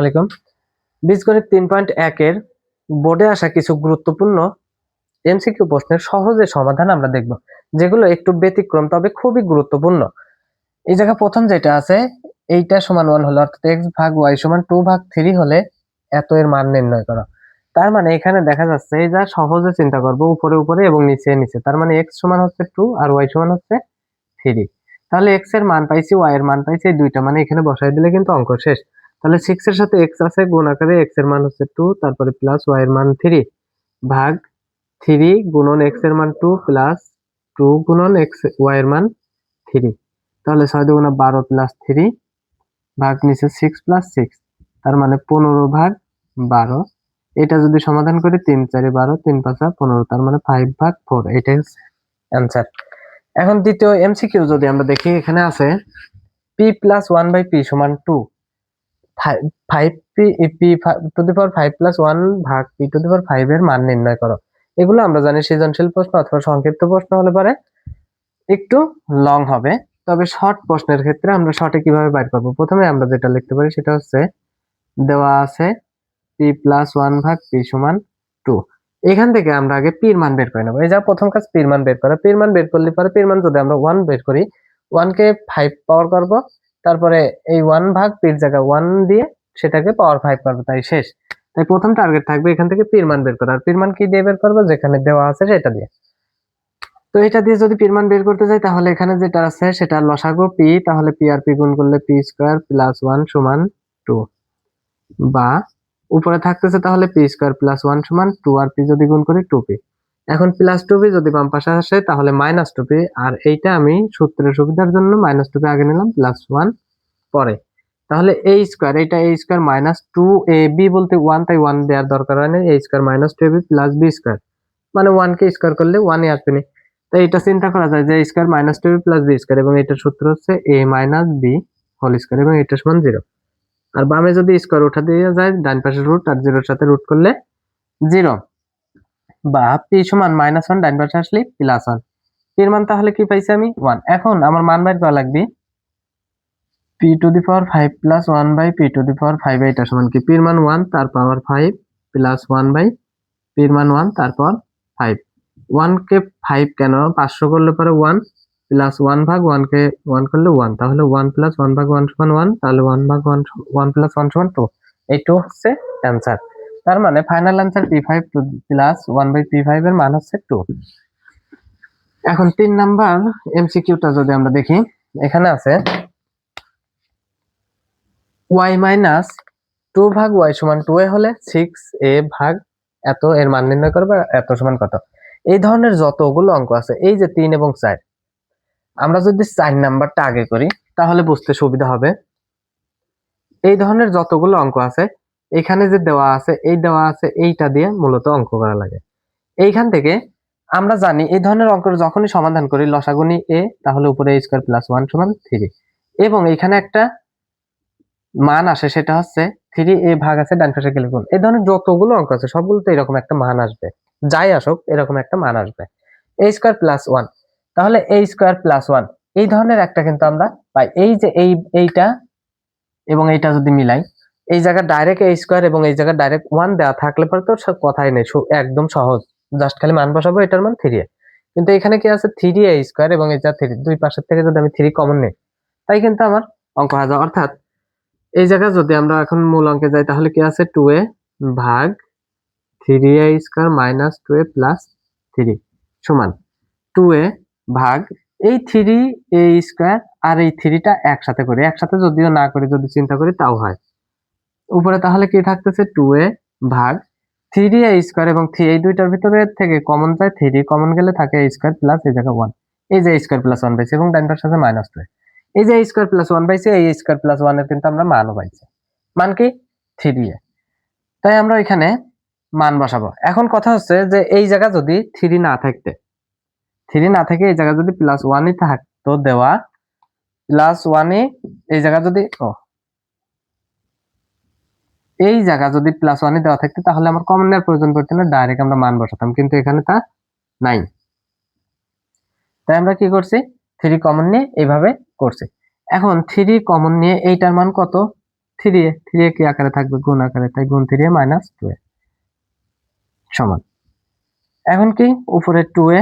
আলাইকুম। বীজগণিত তিন পয়েন্ট একের বোর্ডে আসা কিছু গুরুত্বপূর্ণ এমসিকিউ প্রশ্নের সহজে সমাধান আমরা দেখব, যেগুলো একটু ব্যতিক্রম তবে খুবই গুরুত্বপূর্ণ। এই জায়গা প্রথম যেটা আছে, এইটা সমান ওয়ান হলে অর্থাৎ এক্স ভাগ ওয়াই সমান টু ভাগ থ্রি হলে এত এর মান নির্ণয় করা। তার মানে এখানে দেখা যাচ্ছে, এই যা সহজে চিন্তা করব, উপরে উপরে এবং নিচে নিচে, তার মানে এক্স সমান হচ্ছে টু আর ওয়াই সমান হচ্ছে থ্রি তাহলে এক্সের মান পাইছি ওয়াই এর মান পাইছি, এই দুইটা মানে এখানে বসাই দিলে কিন্তু অঙ্ক শেষ। তাহলে সিক্স এর সাথে এক্স আছে, গুণ আকারে এক্সের মান হচ্ছে টু তারপরে প্লাস ওয়াই এর মান থ্রি ভাগ থ্রি গুণন এক্সের মান টু প্লাস টু গুণন এক্স ওয়াই এর মান থ্রি তাহলে ছয় দুগুণা বারো প্লাস থ্রি ভাগ নিচে সিক্স প্লাস সিক্স তার মানে পনেরো ভাগ বারো, এটা যদি সমাধান করি তিন চারি বারো, তিন পাঁচা পনেরো, তার মানে ফাইভ ভাগ ফোর এটাই অ্যান্সার এখন দ্বিতীয় এমসিকিউ যদি আমরা দেখি, এখানে আছে P plus one by P সমান two five P P to the power five plus one ভাগ P to the power five এর মান নির্ণয় করো। এগুলো আমরা জানি সৃজনশীল প্রশ্ন অথবা সংক্ষিপ্ত প্রশ্ন হলে পারে। একটু লং হবে। তবে শর্ট প্রশ্নের ক্ষেত্রে আমরা শর্টে কীভাবে বাইর করব? প্রথমে আমরা যেটা লিখতে পারি সেটা হচ্ছে, দেওয়া আছে পি প্লাস ওয়ান ভাগ পি সমান টু এখান থেকে আমরা আগে পির মান বের করে নেব। এই যা প্রথম কাজ পির মান বের করা। পির মান বের করলে পরে পির মান যদি আমরা ওয়ান বের করি ওয়ান কে ফাইভ পাওয়ার করব। তারপরে এই ওয়ান ভাগ পির জায়গা ওয়ান দিয়ে সেটাকে পাওয়ার ফাইভ করব, তাই শেষ। তাই প্রথম টার্গেট থাকবে এখান থেকে পির মান বের করা। আর পির মান কি দিয়ে বের করব? যেখানে দেওয়া আছে সেটা দিয়ে। তো এটা দিয়ে যদি পির মান বের করতে যাই, তাহলে এখানে যেটা আছে সেটা লসাগু পি তাহলে পি আর পি গুণ করলে পি স্কোয়ার প্লাস ওয়ান সমান টু বা উপরে থাকতেছে তাহলে পি স্কোয়ার প্লাস ওয়ান সমান টু আর পি যদি গুণ করি টু পি এখন প্লাস টু পি যদি বাম পাশে আসে, তাহলে মাইনাস টু পি। আর এইটা আমি সূত্রের সুবিধার জন্য মাইনাস টু পি আগে নিলাম প্লাস ওয়ান পরে। তাহলে এ স্কোয়ার এটা A square minus two A B বলতে ওয়ান তাই ওয়ান দেওয়ার দরকার হয় না। A square minus two A B plus B square মানে ওয়ান কে স্কোয়ার করলে ওয়ানই আসবে না। তাই এটা চিন্তা করা যায় যে square minus two B plus B square এবং এটার সূত্র হচ্ছে A minus B whole square এবং এটা সমান জিরো আর বামে যদি স্কোয়ার উঠা দিয়ে যায়, ডান পাশে রুট আর জিরোর সাথে রুট করলে জিরো বা পি সমান মাইনাস ওয়ান ডান পাশে আসলে প্লাস ওয়ান পির মান তাহলে কি পাইছি আমি? ওয়ান এখন আমার মান বাইর করা লাগবে P to the power five plus one by P to the power five এটা সমান কি? পির মান ওয়ান তার power five plus one by পির মান ওয়ান তারপর ফাইভ ওয়ান কে ফাইভ কেন? পাঁচশো করলে পরে ওয়ান প্লাস ওয়ান ভাগ ওয়ান কে ওয়ান করলে ওয়ান তাহলে ওয়ান প্লাস ওয়ান ভাগ ওয়ান সমান ওয়ান তাহলে ওয়ান ভাগ ওয়ান ওয়ান প্লাস ওয়ান সমান টু এই টু হচ্ছে অ্যান্সার তার মানে final answer P five plus one by P five এর মান হচ্ছে টু এখন তিন নাম্বার এমসিকিউটা যদি আমরা দেখি, এখানে আছে ওয়াই মাইনাস টু ভাগ ওয়াই সমান টু এ হলে সিক্স এ ভাগ এত এর মান নির্ণয় করবে এত সমান কত? এই ধরনের যতগুলো অঙ্ক আছে, এই যে তিন এবং চার, আমরা যদি চার নাম্বারটা আগে করি, তাহলে বুঝতে সুবিধা হবে। এই ধরনের যতগুলো অঙ্ক আছে এখানে যে দেওয়া আছে, এই দেওয়া আছে, এইটা দিয়ে মূলত অঙ্ক করা লাগে। এইখান থেকে আমরা জানি এই ধরনের অঙ্কের যখনই সমাধান করি, লসাগুনি এ, তাহলে উপরে এ স্কোয়ার প্লাস ওয়ান সমান থ্রি এবং এখানে একটা মান আসে, সেটা হচ্ছে থ্রি এ ভাগ আছে, ডান পাশে গেলে গুণ। এই ধরনের যতগুলো অঙ্ক আছে, সবগুলোতে এরকম একটা মান আসবে। যাই আসুক, এরকম একটা মান আসবে। এ স্কোয়ার প্লাস ওয়ান তাহলে এ স্কোয়ার প্লাস ওয়ান এই ধরনের একটা কিন্তু আমরা পাই। এই যে এই, এইটা এবং এইটা যদি মিলাই এই জায়গা ডাইরেক্ট এ স্কোয়ার এবং এই জায়গা ডাইরেক্ট ওয়ান দেওয়া থাকলে পরে তো কথাই নেই একদম সহজ। জাস্ট খালি মান বসাবো, এটার মান থ্রি কিন্তু এখানে কি আছে? থ্রি এ স্কোয়ার এবং এই এটা থ্রি দুই পাশের থেকে যদি আমি থ্রি কমন নেই, তাই কিন্তু আমার অঙ্ক যাবে। অর্থাৎ এই জায়গায় যদি আমরা এখন মূল অঙ্কে যাই, তাহলে কি আছে? টু এ ভাগ three A square minus two A plus three সমান। টু এ ভাগ এই থ্রি এ স্কোয়ার আর এই থ্রিটা একসাথে করি। একসাথে যদিও না করি, যদি চিন্তা করি, তাও হয়। উপরে তাহলে কি থাকতেছে টু এ ভাগ থ্রি এ স্কোয়ার এবং থ্রি এই দুইটার ভিতরে থেকে কমন যায় থ্রি কমন গেলে থাকে এ স্কোয়ার প্লাস এই জায়গায় ওয়ান এই যে স্কোয়ার প্লাস ওয়ান পাইছে এবং পাশের সাথে মাইনাস টু এই যে স্কোয়ার প্লাস ওয়ান পাইছে, এই স্কোয়ার প্লাস ওয়ানের কিন্তু আমরা মানও পাইছি। মান কি? থ্রি এ তাই আমরা এখানে মান বসাবো। এখন কথা হচ্ছে যে এই জায়গা যদি থ্রি না থাকতে থ্রি না থেকে এই জায়গা যদি প্লাস ওয়ানই থাকতো দেওয়া প্লাস ওয়ানই এই জায়গা যদি, ও এই জায়গা যদি প্লাস ওয়ানই দেওয়া থাকতো, তাহলে আমার কমন নেওয়ার প্রয়োজন পড়তো না ডাইরেক্ট আমরা মান বসাতাম, কিন্তু এখানে তা নাই। তাই আমরা কি করছি? থ্রি কমন নিয়ে এইভাবে করছি। এখন থ্রি কমন নিয়ে এইটার মান কত? থ্রি এ থ্রি এ কি আকারে থাকবে? গুণ আকারে, তাই গুণ three A minus two A সমান। এখন কি? উপরে টু এ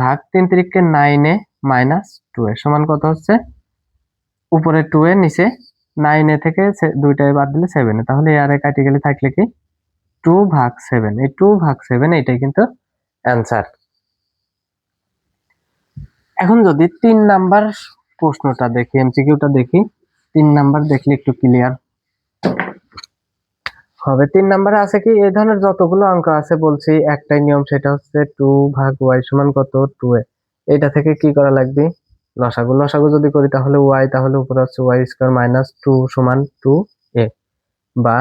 ভাগ তিন তিরিককে nine A minus two A সমান কত হচ্ছে? উপরে টু এ, নিচে নাইন থেকে দুইটায় বাদ দিলে সেভেন তাহলে আর কাটি গেলে থাকলে কি? টু ভাগ সেভেন এই টু ভাগ সেভেন এটাই কিন্তু অ্যান্সার এখন যদি তিন নাম্বার প্রশ্নটা দেখি এমসিকিউটা দেখি, তিন নাম্বার দেখলে একটু ক্লিয়ার হবে। তিন নাম্বারে আছে কি? এই ধরনের যতগুলো অঙ্ক আছে বলছি, একটাই নিয়ম, সেটা হচ্ছে টু ভাগ ওয়াই সমান কত? টু এটা থেকে কি করা লাগবে? লসাগু লসাগু যদি করি তাহলে ওয়াই তাহলে উপরে হচ্ছে ওয়াই স্কোয়ার মাইনাস টু সমান টু এ বা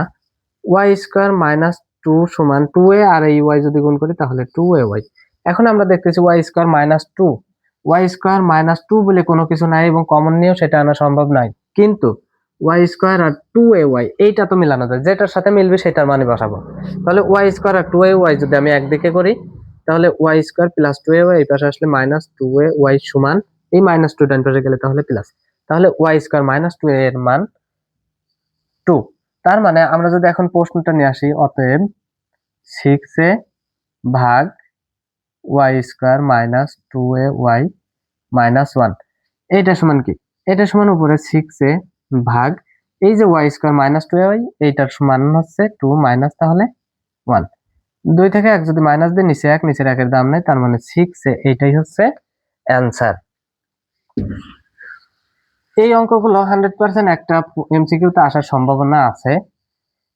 ওয়াই স্কোয়ার মাইনাস টু সমান টু এ আর এই ওয়াই যদি গুণ করি তাহলে টু এ ওয়াই এখন আমরা দেখতেছি Y square minus two Y square minus two বলে কোনো কিছু নাই এবং কমন নিয়েও সেটা আনা সম্ভব নয়। কিন্তু ওয়াই স্কোয়ার আর টু এ ওয়াই এইটা তো মিলানো যায়। যেটার সাথে মিলবে সেটার মানে বসাবো। তাহলে ওয়াই স্কোয়ার আর টু এ ওয়াই যদি আমি একদিকে করি, তাহলে Y square plus two A Y এই পাশে আসলে মাইনাস টু এ ওয়াই সমান এই মাইনাস টু ডান পাশে গেলে তাহলে প্লাস তাহলে ওয়াই স্কোয়ার মাইনাস টু এর মান টু তার মানে আমরা যদি এখন প্রশ্নটা নিয়ে আসি, অতএব সিক্স এ ভাগ Y square minus two A Y minus one এইটা সমান কি? এটা সমান উপরে সিক্স এ ভাগ, এই যে Y square minus two Y এইটার সমান হচ্ছে টু মাইনাস তাহলে ওয়ান দুই থেকে এক যদি মাইনাস দিয়ে, নিচে এক, নিচের একের দাম নেই, তার মানে সিক্স এইটাই হচ্ছে অ্যান্সার এই অঙ্কগুলো হান্ড্রেড পার্সেন্ট একটা এমসিকিউতে আসার সম্ভাবনা আছে।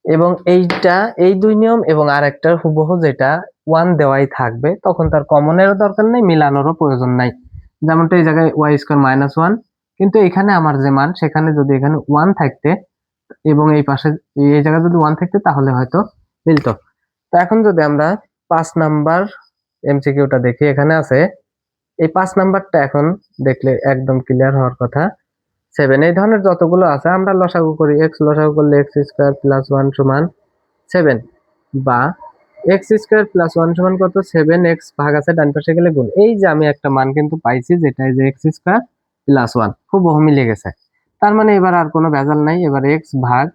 এবং এইটা, এই দুই নিয়ম এবং আর একটা হুবহু যেটা ওয়ান দেওয়াই থাকবে, তখন তার কমনেরও দরকার নেই, মিলানোরও প্রয়োজন নাই। যেমনটা এই জায়গায় ওয়াই স্কোয়ার মাইনাস ওয়ান কিন্তু এখানে আমার যে মান, সেখানে যদি এখানে ওয়ান থাকতে, এবং এই পাশে, এই জায়গায় যদি ওয়ান থাকতে, তাহলে হয়তো মিলতো। তো এখন যদি আমরা পাঁচ নাম্বার এমসিকিউটা দেখি, এখানে আছে এই পাঁচ নাম্বারটা এখন দেখলে একদম ক্লিয়ার হওয়ার কথা। সেভেন এই ধরনের যতগুলো আছে, আমরা লসাগু করি। এক্স লসাগু করলে এক্স স্কোয়ার প্লাস ওয়ান সমান সেভেন বা এক্স স্কোয়ার প্লাস ওয়ান সমান কত? সেভেন এক্স ভাগ আছে, ডান পাশে গেলে গুণ। এই যে আমি একটা মান কিন্তু পাইছি যেটা যে এক্স স্কোয়ার প্লাস ওয়ান খুব মিলে গেছে তার মানে এবার আর কোনো ভেজাল নাই। এবার এক্স ভাগ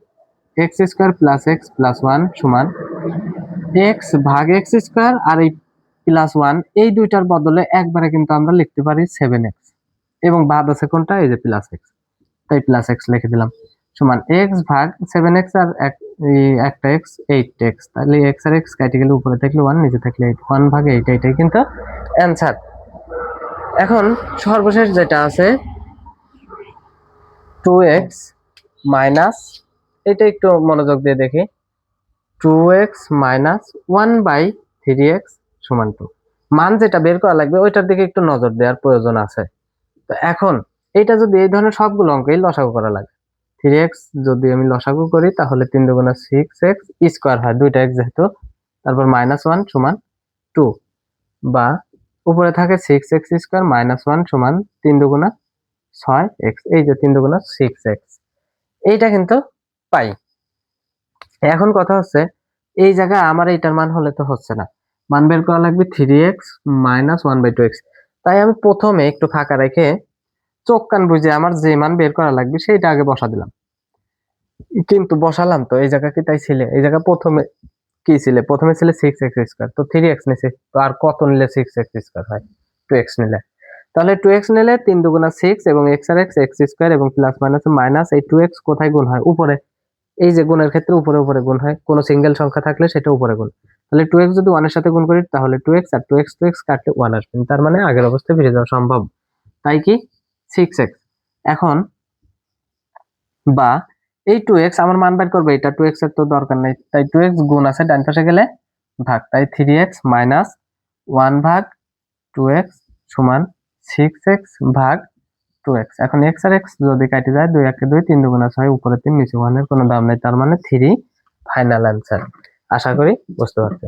X square plus X plus one সমান এক্স ভাগ এক্স স্কোয়ার আর এই প্লাস ওয়ান এই দুইটার বদলে একবারে কিন্তু আমরা লিখতে পারি সেভেন এক্স এবং বাদ আছে কোনটা? এই যে প্লাস এক্স তাই প্লাস এক্স লিখে দিলাম। সমান এক্স ভাগ সেভেন এক্স আর এক একটা এক্স এইট এক্স তাহলে এক্স আর এক্স কেটে গেলে উপরে থাকলে ওয়ান নিচে থাকলে এইট ওয়ান ভাগ এইট এইটাই কিন্তু অ্যান্সার এখন সর্বশেষ যেটা আছে টু এক্স মাইনাস এটা একটু মনোযোগ দিয়ে দেখি। Two X minus one by three X সমান টু মান যেটা বের করা লাগবে, ওইটার দিকে একটু নজর দেওয়ার প্রয়োজন আছে। তো এখন এটা যদি এই ধরনের সবগুলো অঙ্কই লসাগু করা লাগে থ্রি এক্স যদি আমি লসাগু করি, তাহলে তিন দুগুণা সিক্স এক্স স্কোয়ার হয় দুইটা এক্স যেহেতু, তারপর মাইনাস ওয়ান সমান টু বা উপরে থাকে six X square minus one সমান তিন দুগুণা ছয় এক্স এই যে তিন দুগুণা সিক্স এক্স এইটা কিন্তু পাই। এখন কথা হচ্ছে, এই জায়গায় আমার এইটার মান হলে তো হচ্ছে না। মান বের করা লাগবে three X minus one by two X তাই আমি প্রথমে একটু ফাঁকা রেখে চোখ কান বুঝে আমার যে মান বের করা লাগবে সেইটা আগে বসা দিলাম। কিন্তু বসালাম তো, এই জায়গা কি তাই ছিলে? এই জায়গা প্রথমে কি ছিলে? প্রথমে ছিল সিক্স এক্স স্কোয়ার তো থ্রি এক্স নিছে, তো আর কত নিলে সিক্স এক্স স্কোয়ার হয়? টু এক্স নিলে। তাহলে টু এক্স নিলে তিন দুগুণা সিক্স এবং এক্স আর এক্স এক্স স্কোয়ার এবং প্লাস মাইনাস মাইনাস এই টু এক্স কোথায় গুণ হয়? উপরে। এই যে গুণের ক্ষেত্রে উপরে উপরে গুণ হয়। কোনো সিঙ্গেল সংখ্যা থাকলে সেটা উপরে গুণ। তাহলে টু এক্স যদি ওয়ানের সাথে গুণ করি, তাহলে টু এক্স আর টু এক্স টু এক্স কাটলে ওয়ান আসবে। তার মানে আগের অবস্থায় ফিরে যাওয়া সম্ভব। তাই কি? সিক্স এক্স এখন, বা এই টু এক্স আমার মান বের করবে, এটা টু এক্সের তো দরকার নেই। তাই টু এক্স গুণ আছে ডান পাশে গেলে ভাগ, তাই থ্রি এক্স মাইনাস ওয়ান ভাগ টু এক্স সমান সিক্স এক্স ভাগ টু এক্স এখন এক্স আর এক্স যদি কাটি যায়, দুই একে দুই, তিন দুগুণা ছয়, উপরে তিন, নিচে ওয়ানের কোনো দাম নেই। তার মানে থ্রি ফাইনাল অ্যান্সার আশা করি বুঝতে পারবে